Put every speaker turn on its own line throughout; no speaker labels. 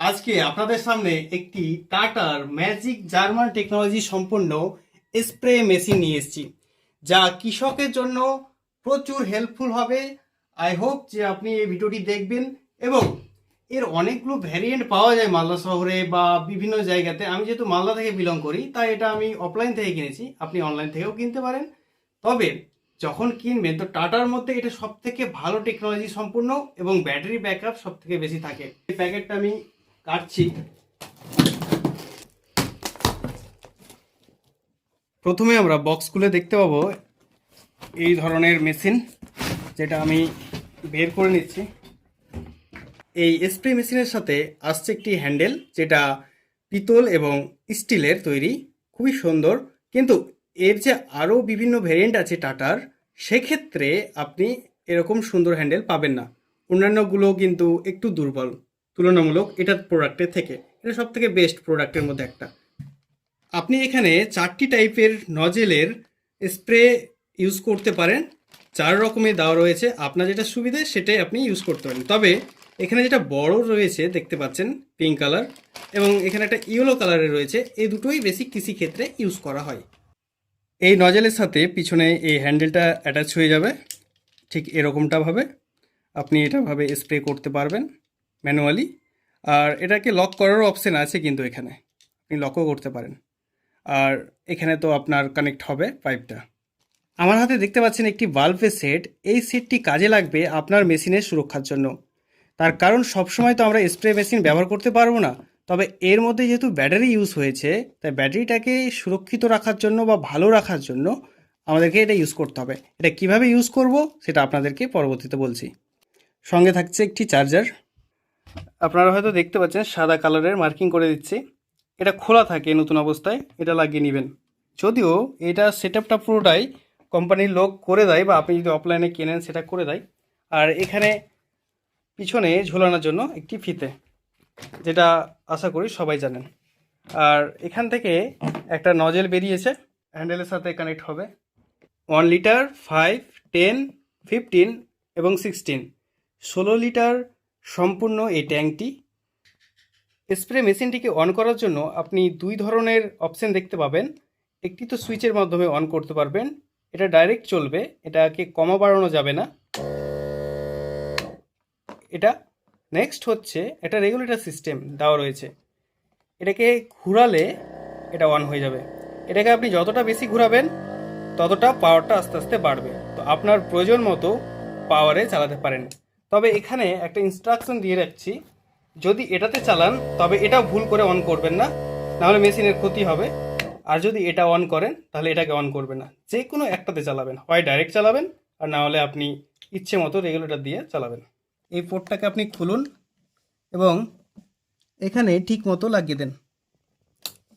আজকে আপনাদের সামনে একটি টাটার ম্যাজিক জার্মান টেকনোলজি সম্পন্ন স্প্রে মেশিন নিয়ে এসেছি, যা কৃষকের জন্য প্রচুর হেল্পফুল হবে। আই হোপ যে আপনি এই ভিডিওটি দেখবেন এবং এর অনেকগুলো ভ্যারিয়েন্ট পাওয়া যায় মালদা শহরে বা বিভিন্ন জায়গাতে। আমি যেহেতু মালদা থেকে বিলং করি, তাই এটা আমি অফলাইন থেকে কিনেছি। আপনি অনলাইন থেকেও কিনতে পারেন। তবে যখন কিনবেন, তো টাটার মধ্যে এটা সব থেকে ভালো টেকনোলজি সম্পূর্ণ এবং ব্যাটারি ব্যাকআপ সব থেকে বেশি থাকে। এই প্যাকেটটা আমি কাটছি প্রথমে আমরা বক্স খুলে দেখতে পাবো এই ধরনের মেশিন যেটা আমি বের করে নিচ্ছি। এই স্প্রে মেশিনের সাথে আসছে একটি হ্যান্ডেল যেটা পিতল এবং স্টিলের তৈরি, খুবই সুন্দর। কিন্তু এর যে আরও বিভিন্ন ভেরিয়েন্ট আছে টাটার, সেক্ষেত্রে আপনি এরকম সুন্দর হ্যান্ডেল পাবেন না। অন্যান্যগুলো কিন্তু একটু দুর্বল। তুলনামূলক এটার প্রোডাক্টের থেকে। এটা সব থেকে বেস্ট প্রোডাক্টের মধ্যে একটা। আপনি এখানে চারটি টাইপের নজেলের স্প্রে ইউজ করতে পারেন। চার রকমের দেওয়া রয়েছে। আপনার যেটা সুবিধে সেটাই আপনি ইউজ করতে পারেন। তবে এখানে যেটা বড় রয়েছে, দেখতে পাচ্ছেন পিঙ্ক কালার এবং এখানে একটা ইয়েলো কালারের রয়েছে। এই দুটোই বেশি কৃষি ক্ষেত্রে ইউজ করা হয়। এই নজেলের সাথে পিছনে এই হ্যান্ডেলটা অ্যাটাচ হয়ে যাবে। ঠিক এরকমটাভাবে আপনি এটাভাবে স্প্রে করতে পারবেন। ম্যানুয়ালি। আর এটাকে লক করারও অপশান আছে কিন্তু এখানে। আপনি লকও করতে পারেন। আর এখানে তো আপনার কানেক্ট হবে পাইপটা আমার হাতে দেখতে পাচ্ছেন একটি বাল্বের সেট এই সেটটি কাজে লাগবে আপনার মেশিনের সুরক্ষার জন্য। তার কারণ সবসময় তো আমরা স্প্রে মেশিন ব্যবহার করতে পারব না। তবে এর মধ্যে যেহেতু ব্যাটারি ইউজ হয়েছে, তাই ব্যাটারিটাকে সুরক্ষিত রাখার জন্য বা ভালো রাখার জন্য আমাদেরকে এটা ইউজ করতে হবে। এটা কীভাবে ইউজ করব, সেটা আপনাদেরকে পরবর্তীতে বলছি। সঙ্গে থাকছে একটি চার্জার আপনারা হয়তো দেখতে পাচ্ছেন, সাদা কালারের মার্কিং করে দিচ্ছি। এটা খোলা থাকে নতুন অবস্থায়, এটা লাগিয়ে নেবেন। যদিও এটা সেট আপটা পুরোটাই কোম্পানির লোক করে দেয় বা আপনি যদি অফলাইনে কেনেন সেটা করে দেয়। আর এখানে পিছনে ঝোলানোর জন্য একটি ফিতে, যেটা আশা করি সবাই জানেন। আর এখান থেকে একটা নজেল বেরিয়েছে, হ্যান্ডেলের সাথে কানেক্ট হবে। One litre, five, ten, fifteen এবং সিক্সটিন। ষোলো লিটার সম্পূর্ণ এই ট্যাঙ্কটি। স্প্রে মেশিনটিকে অন করার জন্য আপনি দুই ধরনের অপশান দেখতে পাবেন। একটি তো সুইচের মাধ্যমে অন করতে পারবেন। এটা ডাইরেক্ট চলবে। এটাকে কমা বাড়ানো যাবে না। এটা নেক্সট হচ্ছে এটা রেগুলেটর সিস্টেম দেওয়া রয়েছে। এটাকে ঘুরালে এটা অন হয়ে যাবে। এটাকে আপনি যতটা বেশি ঘুরাবেন, ততটা পাওয়ারটা আস্তে আস্তে বাড়বে। তো আপনার প্রয়োজন মতো পাওয়ারে চালাতে পারেন। তবে এখানে একটা ইনস্ট্রাকশন দিয়ে রাখছি। যদি এটাতে চালান, তবে এটা ভুল করে অন করবেন না, নাহলে মেশিনের ক্ষতি হবে। আর যদি এটা অন করেন, তাহলে এটাকে অন করবেন না। যে কোনো একটাতে চালাবেন, হয় ডাইরেক্ট চালাবেন, আর না হলে আপনি ইচ্ছে মতো রেগুলেটর দিয়ে চালাবেন। এই পোর্টটাকে আপনি খুলুন এবং এখানে ঠিক মতো লাগিয়ে দেন।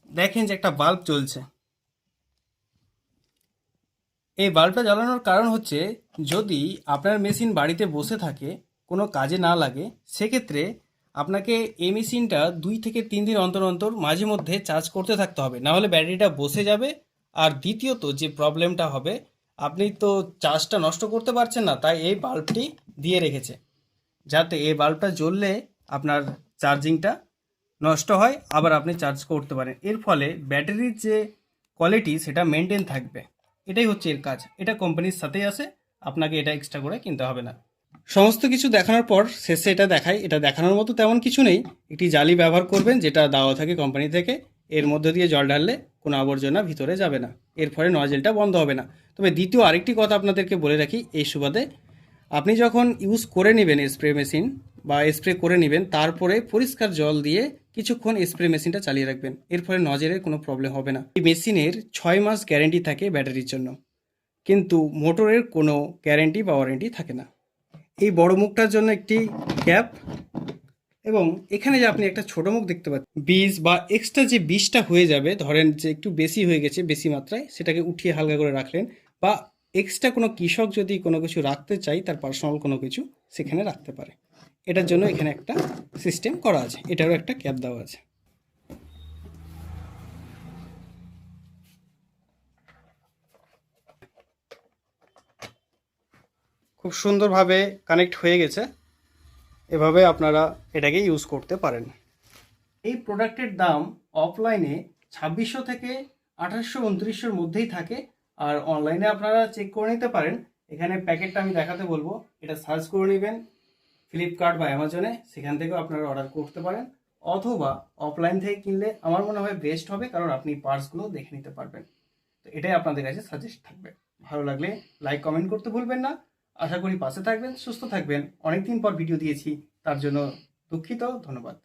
দেখেন যে একটা বাল্ব জ্বলছে। এই বাল্বটা জ্বালানোর কারণ হচ্ছে, যদি আপনার মেশিন বাড়িতে বসে থাকে, কোনো কাজে না লাগে, সেক্ষেত্রে আপনাকে এই মেশিনটা দুই থেকে তিন দিন অন্তর অন্তর মাঝে মধ্যে চার্জ করতে থাকতে হবে। না হলে ব্যাটারিটা বসে যাবে। আর দ্বিতীয়ত যে প্রবলেমটা হবে, আপনি তো চার্জটা নষ্ট করতে পারছেন না, তাই এই বাল্বটি দিয়ে রেখেছে। যাতে এই বাল্বটা জ্বললে আপনার চার্জিংটা নষ্ট হয়, আবার আপনি চার্জ করতে পারেন। এর ফলে ব্যাটারির যে কোয়ালিটি সেটা মেনটেন থাকবে। এটাই হচ্ছে এর কাজ। এটা কোম্পানির সাথেই আসে আপনাকে এটা এক্সট্রা করে কিনতে হবে না। সমস্ত কিছু দেখানোর পর শেষে এটা দেখাই। এটা দেখানোর মতো তেমন কিছু নেই। একটি জালি ব্যবহার করবেন, যেটা দেওয়া থাকে কোম্পানি থেকে। এর মধ্যে দিয়ে জল ঢাললে কোনো আবর্জনা ভিতরে যাবে না। এর ফলে নজেলটা বন্ধ হবে না। তবে দ্বিতীয় আরেকটি কথা আপনাদেরকে বলে রাখি এই সুবাদে। আপনি যখন ইউজ করে নেবেন স্প্রে মেশিন বা স্প্রে করে নেবেন, তারপরে পরিষ্কার জল দিয়ে কিছুক্ষণ স্প্রে মেশিনটা চালিয়ে রাখবেন। এর ফলে নজরের কোনো প্রবলেম হবে না। এই মেশিনের ছয় মাস গ্যারেন্টি থাকে ব্যাটারির জন্য। কিন্তু মোটরের কোনো গ্যারেন্টি বা ওয়ারেন্টি থাকে না। এই বড় মুখটার জন্য একটি ক্যাপ এবং এখানে যে আপনি একটা ছোট মুখ দেখতে পাচ্ছেন, বীজ বা এক্সট্রা যে বীজটা হয়ে যাবে, ধরেন যে একটু বেশি হয়ে গেছে বেশি মাত্রায়, সেটাকে উঠিয়ে হালকা করে রাখলেন বা এক্সট্রা কোনো কৃষক যদি কোনো কিছু রাখতে চাই তার পার্সোনাল কোনো কিছু সেখানে রাখতে পারে। এটার জন্য এখানে একটা সিস্টেম করা আছে। এটারও একটা ক্যাপ দেওয়া আছে। খুব সুন্দরভাবে কানেক্ট হয়ে গেছে। এভাবে আপনারা এটাকে ইউজ করতে পারেন। এই প্রোডাক্টের দাম অফলাইনে ছাব্বিশশো থেকে আঠাশশো উনত্রিশশোর মধ্যেই থাকে। আর অনলাইনে আপনারা চেক করে নিতে পারেন। এখানে প্যাকেটটা আমি দেখাতে বলব। এটা সার্চ করে নেবেন। ফ্লিপকার্ট বা অ্যামাজনে সেখান থেকেও আপনারা অর্ডার করতে পারেন। অথবা অফলাইন থেকে কিনলে আমার মনে হয় বেস্ট হবে, কারণ আপনি পার্সগুলো দেখে নিতে পারবেন। তো এটাই আপনাদের কাছে সাজেস্ট থাকবে। ভালো লাগলে লাইক কমেন্ট করতে ভুলবেন না। আশা করি পাশে থাকবেন, সুস্থ থাকবেন। অনেকদিন পর ভিডিও দিয়েছি। তার জন্য দুঃখিত, ধন্যবাদ।